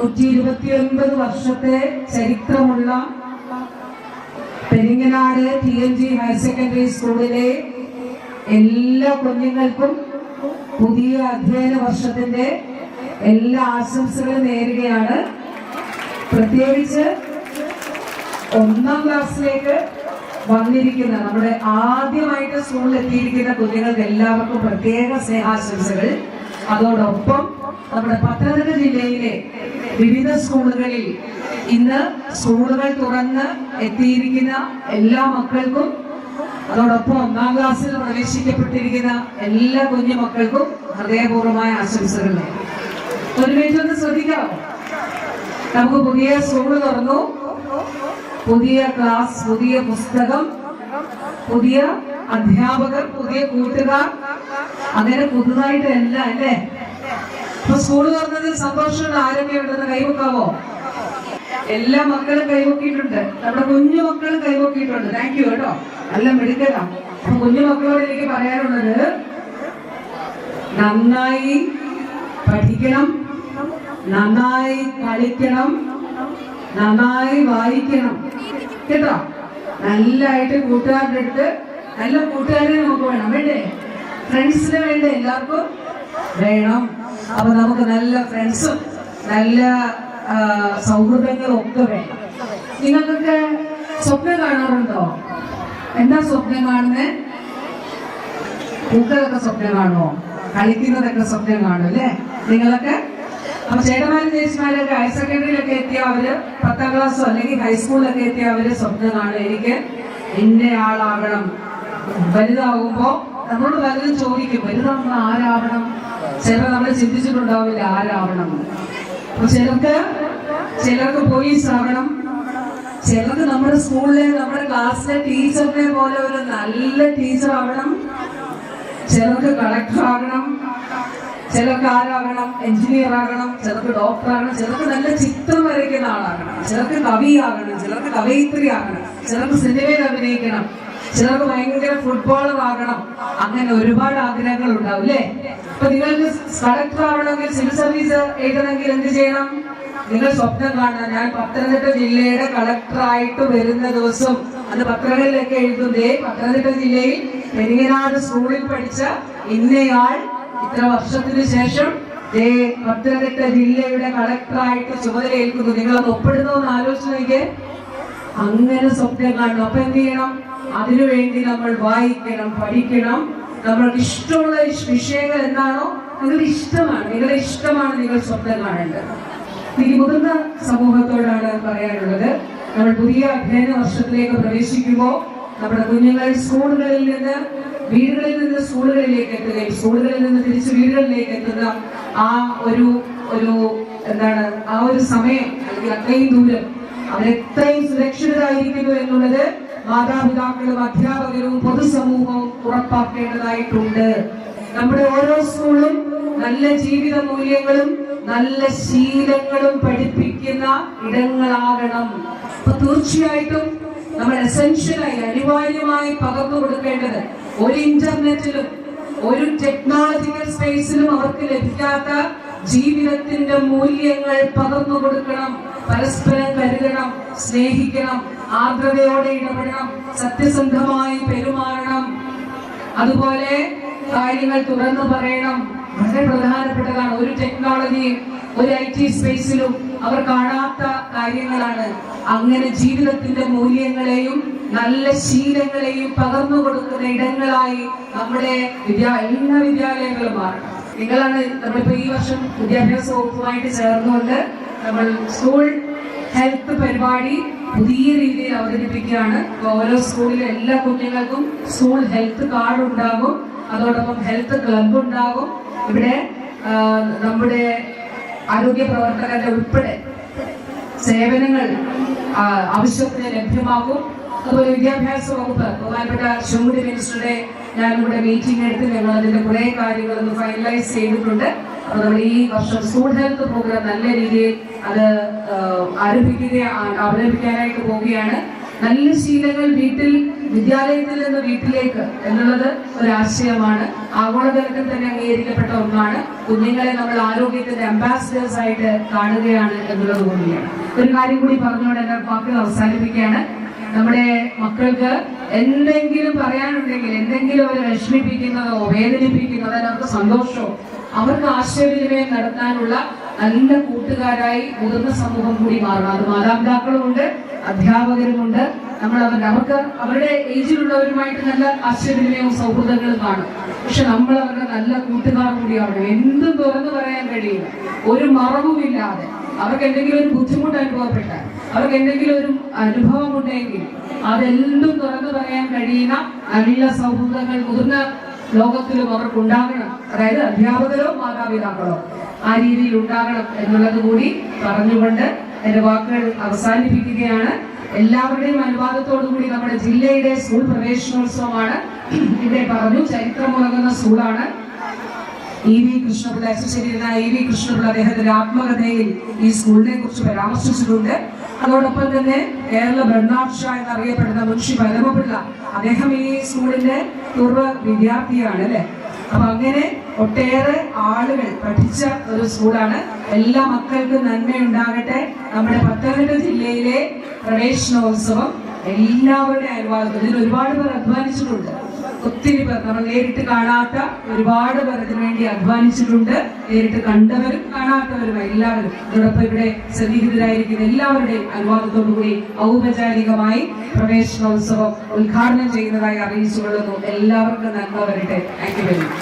നൂറ്റി ഇരുപത്തിയൊൻപത് വർഷത്തെ ചരിത്രമുള്ള Peringanad T N G higher secondary സ്കൂളിലെ എല്ലാ കുഞ്ഞുങ്ങൾക്കും പുതിയ അധ്യയന വർഷത്തിന്റെ എല്ലാ ആശംസകളും നേരുകയാണ്. പ്രത്യേകിച്ച് ഒന്നാം ക്ലാസ്സിലേക്ക് വന്നിരിക്കുന്ന നമ്മുടെ ആദ്യമായിട്ട് സ്കൂളിൽ എത്തിയിരിക്കുന്ന കുഞ്ഞുങ്ങൾക്ക് എല്ലാവർക്കും പ്രത്യേക സ്നേഹാശംസകൾ. അതോടൊപ്പം നമ്മുടെ പത്തനംതിട്ട ജില്ലയിലെ വിവിധ സ്കൂളുകളിൽ ഇന്ന് സ്കൂളുകൾ തുറന്ന് എത്തിയിരിക്കുന്ന എല്ലാ മക്കൾക്കും അതോടൊപ്പം ഒന്നാം ക്ലാസ്സിൽ പ്രവേശിക്കപ്പെട്ടിരിക്കുന്ന എല്ലാ കുഞ്ഞു മക്കൾക്കും ഹൃദയപൂർവമായ ആശംസകൾ ഒരു മിനിറ്റ് ഒന്ന് ശ്രദ്ധിക്കാമോ നമുക്ക് പുതിയ സ്കൂൾ തുറന്നു. പുതിയ ക്ലാസ് പുതിയ പുസ്തകം പുതിയ അധ്യാപകർ പുതിയ കൂട്ടുകാർ അങ്ങനെ പുതുതായിട്ട് അല്ല അല്ലേ? ഇപ്പൊ സ്കൂൾ തുറന്നതിൽ സന്തോഷമുള്ള ആരൊക്കെയുണ്ടെന്ന് കൈവക്കാവോ? എല്ലാ മക്കളും കൈവക്കിയിട്ടുണ്ട്. നമ്മുടെ കുഞ്ഞു മക്കളും കൈവക്കിയിട്ടുണ്ട്. താങ്ക് യു കേട്ടോ. നല്ല മിടുക്കലാ അപ്പൊ കുഞ്ഞു മക്കളോട് എനിക്ക് പറയാനുള്ളത് നന്നായി പഠിക്കണം നന്നായി കളിക്കണം നന്നായി വായിക്കണം. കേട്ടോ? നല്ലതായിട്ട് കൂട്ടുകാരുടെ അടുത്ത് നല്ല കൂട്ടുകാരെ നമുക്ക് വേണം വേണ്ടേ? ഫ്രണ്ട്സിന് വേണ്ടേ എല്ലാവർക്കും? വേണം. അപ്പൊ നമുക്ക് നല്ല ഫ്രണ്ട്സും നല്ല സൗഹൃദങ്ങളും ഒക്കെ വേണം. നിങ്ങൾക്കൊക്കെ സ്വപ്നം കാണാറുണ്ടോ? എന്താ സ്വപ്നം കാണുന്നത് പൂക്കളൊക്കെ സ്വപ്നം കാണുമോ? കളിക്കുന്നതൊക്കെ സ്വപ്നം കാണും അല്ലേ? നിങ്ങളൊക്കെ? അപ്പൊ ചേട്ടന്മാരും ചേച്ചിമാരൊക്കെ ഹയർ സെക്കൻഡറിയിലൊക്കെ എത്തിയ അവർ? പത്താം ക്ലാസ്സോ അല്ലെങ്കിൽ ഹൈസ്കൂളിലൊക്കെ എത്തിയ അവർ സ്വപ്നം കാണും. എനിക്ക് എന്റെ ആളാകണം വലുതാകുമ്പോ നമ്മളോട് പലരും ചോദിക്കും വലുതാകുമ്പോ ആരാവണം? ചിലർ നമ്മൾ ചിന്തിച്ചിട്ടുണ്ടാവില്ല ആരാവണം. അപ്പൊ ചിലർക്ക് ചിലർക്ക് പോലീസ് ആവണം ചിലർക്ക് നമ്മുടെ സ്കൂളിലെ നമ്മുടെ ക്ലാസ്സിലെ ടീച്ചറിനെ പോലെ ഒരു നല്ല ടീച്ചർ ആവണം. ചിലർക്ക് കളക്ടർ ആകണം. ചിലർക്ക് ആരാകണം എഞ്ചിനീയർ ആകണം. ചിലർക്ക് ഡോക്ടർ ആകണം. ചിലർക്ക് നല്ല ചിത്രം വരയ്ക്കുന്ന ആളാകണം. ചിലർക്ക് കവിയാകണം ചിലർക്ക് കവയിത്രി ആകണം. ചിലർക്ക് സിനിമയിൽ അഭിനയിക്കണം. ചിലർക്ക് ഭയങ്കര ഫുട്ബോളർ ആകണം. അങ്ങനെ ഒരുപാട് ആഗ്രഹങ്ങൾ ഉണ്ടാവും അല്ലേ അപ്പൊ നിങ്ങൾക്ക് കളക്ടർ ആവണമെങ്കിൽ സിവിൽ സർവീസ് എഴുതണമെങ്കിൽ എന്ത് ചെയ്യണം? നിങ്ങൾ സ്വപ്നം കാണണം. ഞാൻ പത്തനംതിട്ട ജില്ലയുടെ കളക്ടറായിട്ട് വരുന്ന ദിവസം അന്ന് പത്രങ്ങളിലൊക്കെ എഴുതുന്നേ പത്തനംതിട്ട ജില്ലയിൽ പെരിങ്ങനാട് സ്കൂളിൽ പഠിച്ച ഇന്നയാൾ ഇത്ര വർഷത്തിന് ശേഷം ദേ പത്തനംതിട്ട ജില്ലയുടെ കളക്ടറായിട്ട് ചുമതലയേൽക്കുന്നു നിങ്ങൾ അത് ഒപ്പിടുന്നോ എന്ന് ആലോചിച്ച് നോക്കിയേ. അങ്ങനെ സ്വപ്നം കാണണം. അപ്പൊ എന്ത് ചെയ്യണം? അതിനുവേണ്ടി നമ്മൾ വായിക്കണം പഠിക്കണം. നമ്മൾക്ക് ഇഷ്ടമുള്ള ഇഷ്- വിഷയങ്ങൾ എന്താണോ നിങ്ങളുടെ ഇഷ്ടമാണ്. നിങ്ങളുടെ ഇഷ്ടമാണ് നിങ്ങൾ സ്വപ്നം കാണേണ്ടത്. എനിക്ക് മുതിർന്ന സമൂഹത്തോടാണ് പറയാനുള്ളത്. നമ്മൾ പുതിയ അധ്യയന വർഷത്തിലേക്ക് പ്രവേശിക്കുമ്പോൾ നമ്മുടെ കുഞ്ഞുങ്ങൾ സ്കൂളുകളിൽ നിന്ന് വീടുകളിൽ നിന്ന് സ്കൂളുകളിലേക്ക് എത്തുകയും സ്കൂളുകളിൽ നിന്ന് തിരിച്ച് വീടുകളിലേക്ക് എത്തുന്ന ആ ഒരു ഒരു എന്താണ്? ആ ഒരു സമയം അല്ലെങ്കിൽ അത്രയും ദൂരം അവരെത്രയും സുരക്ഷിതരായിരിക്കുന്നു എന്നുള്ളത് മാതാപിതാക്കളും അധ്യാപകരും പൊതുസമൂഹവും ഉറപ്പാക്കേണ്ടതായിട്ടുണ്ട്. നമ്മുടെ ഓരോ സ്കൂളും നല്ല ജീവിത മൂല്യങ്ങളും നല്ല ശീലങ്ങളും പഠിപ്പിക്കുന്ന ഇടങ്ങളാകണം. അപ്പൊ തീർച്ചയായിട്ടും നമ്മൾ എസെൻഷ്യലായി അനിവാര്യമായി പകർന്നു കൊടുക്കേണ്ടത് ഒരു ഇന്റർനെറ്റിലും ഒരു ടെക്നോളജിക്കൽ സ്പേസിലും അവർക്ക് ലഭിക്കാത്ത ജീവിതത്തിന്റെ മൂല്യങ്ങൾ പകർന്നു കൊടുക്കണം പരസ്പരം കരുതണം സ്നേഹിക്കണം. ആർദ്രതയോടെ ഇടപെടണം സത്യസന്ധമായി പെരുമാറണം. അതുപോലെ കാര്യങ്ങൾ തുറന്നു പറയണം. വളരെ പ്രധാനപ്പെട്ടതാണ്. ഒരു ടെക്നോളജി ഒരു ഐ ടി സ്പേസിലും അവർ കാണാത്ത കാര്യങ്ങളാണ്. അങ്ങനെ ജീവിതത്തിന്റെ മൂല്യങ്ങളെയും നല്ല ശീലങ്ങളെയും പകർന്നു കൊടുക്കുന്ന ഇടങ്ങളായി നമ്മുടെ വിദ്യാ എല്ലാ വിദ്യാലയങ്ങളും മാറണം. നിങ്ങളാണ് നമ്മളിപ്പോ ഈ വർഷം വിദ്യാഭ്യാസ വകുപ്പുമായിട്ട് ചേർന്നുകൊണ്ട് നമ്മൾ സ്കൂൾ ഹെൽത്ത് പരിപാടി പുതിയ രീതിയിൽ അവതരിപ്പിക്കുകയാണ്. ഓരോ സ്കൂളിലെ എല്ലാ കുഞ്ഞുങ്ങൾക്കും സ്കൂൾ ഹെൽത്ത് കാർഡ് ഉണ്ടാകും. അതോടൊപ്പം ഹെൽത്ത് ക്ലബ് ഉണ്ടാകും. ഇവിടെ നമ്മുടെ ആരോഗ്യ പ്രവർത്തകരുടെ ഉൾപ്പെടെ സേവനങ്ങൾ ആവശ്യത്തിന് ലഭ്യമാകും. അതുപോലെ വിദ്യാഭ്യാസ വകുപ്പ് ബഹുമാനപ്പെട്ട ശിവമുടി മിനിസ്റ്ററുടെ ഞാനിവിടെ മീറ്റിംഗ് എടുത്ത് ഞങ്ങൾ അതിന്റെ കുറെ കാര്യങ്ങളൊന്ന് ഫൈനലൈസ് ചെയ്തിട്ടുണ്ട്. നമ്മൾ ഈ വർഷം സ്കൂൾ ഹെൽത്ത് പ്രോഗ്രാം നല്ല രീതിയിൽ അത് ആരംഭിക്കുക അവതരിപ്പിക്കാനായിട്ട് പോവുകയാണ്. നല്ല ശീലങ്ങൾ വീട്ടിൽ വിദ്യാലയത്തിൽ നിന്ന് വീട്ടിലേക്ക് എന്നുള്ളത് ഒരു ആശയമാണ് ആഗോളതലത്തിൽ തന്നെ അംഗീകരിക്കപ്പെട്ട ഒന്നാണ്. കുഞ്ഞുങ്ങളെ നമ്മൾ ആരോഗ്യത്തിന്റെ അംബാസിഡേഴ്സ് ആയിട്ട് കാണുകയാണ് എന്നുള്ളത് കൂടിയാണ്. ഒരു കാര്യം കൂടി പറഞ്ഞുകൊണ്ട് എന്റെ വാക്കുകൾ അവസാനിപ്പിക്കുകയാണ്. നമ്മുടെ മക്കൾക്ക് എന്തെങ്കിലും പറയാനുണ്ടെങ്കിൽ എന്തെങ്കിലും അവരെ വിഷമിപ്പിക്കുന്നതോ വേദനിപ്പിക്കുന്നതോ അതിനകത്ത് സന്തോഷമോ അവർക്ക് ആശയവിനിമയം നടത്താനുള്ള നല്ല കൂട്ടുകാരായി മുതിർന്ന സമൂഹം കൂടി മാറണം. അത് മാതാപിതാക്കളുമുണ്ട് അധ്യാപകരുമുണ്ട്. നമ്മൾ അവരുടെ അവർക്ക് അവരുടെ ഏജിലുള്ളവരുമായിട്ട് നല്ല ആശയവിനിമയവും സൗഹൃദങ്ങളും കാണും. പക്ഷെ നമ്മൾ അവരുടെ നല്ല കൂട്ടുകാർ കൂടിയാവണം എന്തും തുറന്നു പറയാൻ കഴിയില്ല. ഒരു മറവുമില്ലാതെ. അവർക്ക് എന്തെങ്കിലും ഒരു ബുദ്ധിമുട്ട് അനുഭവപ്പെട്ടാൽ അവർക്ക് എന്തെങ്കിലും ഒരു അനുഭവം ഉണ്ടെങ്കിൽ അതെന്തും തുറന്നു പറയാൻ കഴിയുന്ന നല്ല സൗഹൃദങ്ങൾ മുതിർന്ന ലോകത്തിലും അവർക്ക് ഉണ്ടാകണം അതായത് അധ്യാപകരോ മാതാപിതാക്കളോ ആ രീതിയിൽ ഉണ്ടാകണം എന്നുള്ളത് കൂടി പറഞ്ഞുകൊണ്ട് എന്റെ വാക്കുകൾ അവസാനിപ്പിക്കുകയാണ്. എല്ലാവരുടെയും അനുവാദത്തോടു കൂടി നമ്മുടെ ജില്ലയുടെ സ്കൂൾ പ്രവേശനോത്സവമാണ്. ഇവിടെ പറഞ്ഞു ചരിത്രമുറങ്ങുന്ന സ്കൂളാണ്. ഇ വി കൃഷ്ണപിള്ള എസ്എസ്ശേരിയിരുന്ന ഇ വി കൃഷ്ണപിള്ള അദ്ദേഹത്തിന്റെ ആത്മകഥയിൽ ഈ സ്കൂളിനെ കുറിച്ച് പരാമർശിച്ചിട്ടുണ്ട്. അതോടൊപ്പം തന്നെ കേരള ബെർണാഡ് ഷാ എന്നറിയപ്പെടുന്ന മുൻഷി പരമപിള്ള അദ്ദേഹം ഈ സ്കൂളിന്റെ പൂർവ വിദ്യാർത്ഥിയാണ് അല്ലെ? അപ്പൊ അങ്ങനെ ഒട്ടേറെ ആളുകൾ പഠിച്ച ഒരു സ്കൂളാണ്. എല്ലാ മക്കൾക്കും നന്മയുണ്ടാകട്ടെ. നമ്മുടെ പത്തനംതിട്ട ജില്ലയിലെ പ്രവേശനോത്സവം എല്ലാവരുടെ അനുവാദത്തിൽ ഇതിന് ഒരുപാട് പേർ അധ്വാനിച്ചിട്ടുണ്ട്. ഒത്തിരി പേർ നമ്മൾ നേരിട്ട് കാണാത്ത ഒരുപാട് പേർ ഇതിനു വേണ്ടി അധ്വാനിച്ചിട്ടുണ്ട്. നേരിട്ട് കണ്ടവരും കാണാത്തവരും എല്ലാവരും അതോടൊപ്പം ഇവിടെ സന്നിഹിതരായിരിക്കുന്ന എല്ലാവരുടെയും അനുവാദത്തോടുകൂടി ഔപചാരികമായി പ്രവേശനോത്സവം ഉദ്ഘാടനം ചെയ്യുന്നതായി അറിയിച്ചുകൊള്ളുന്നു. എല്ലാവർക്കും നന്മ വരട്ടെ. Thank you very much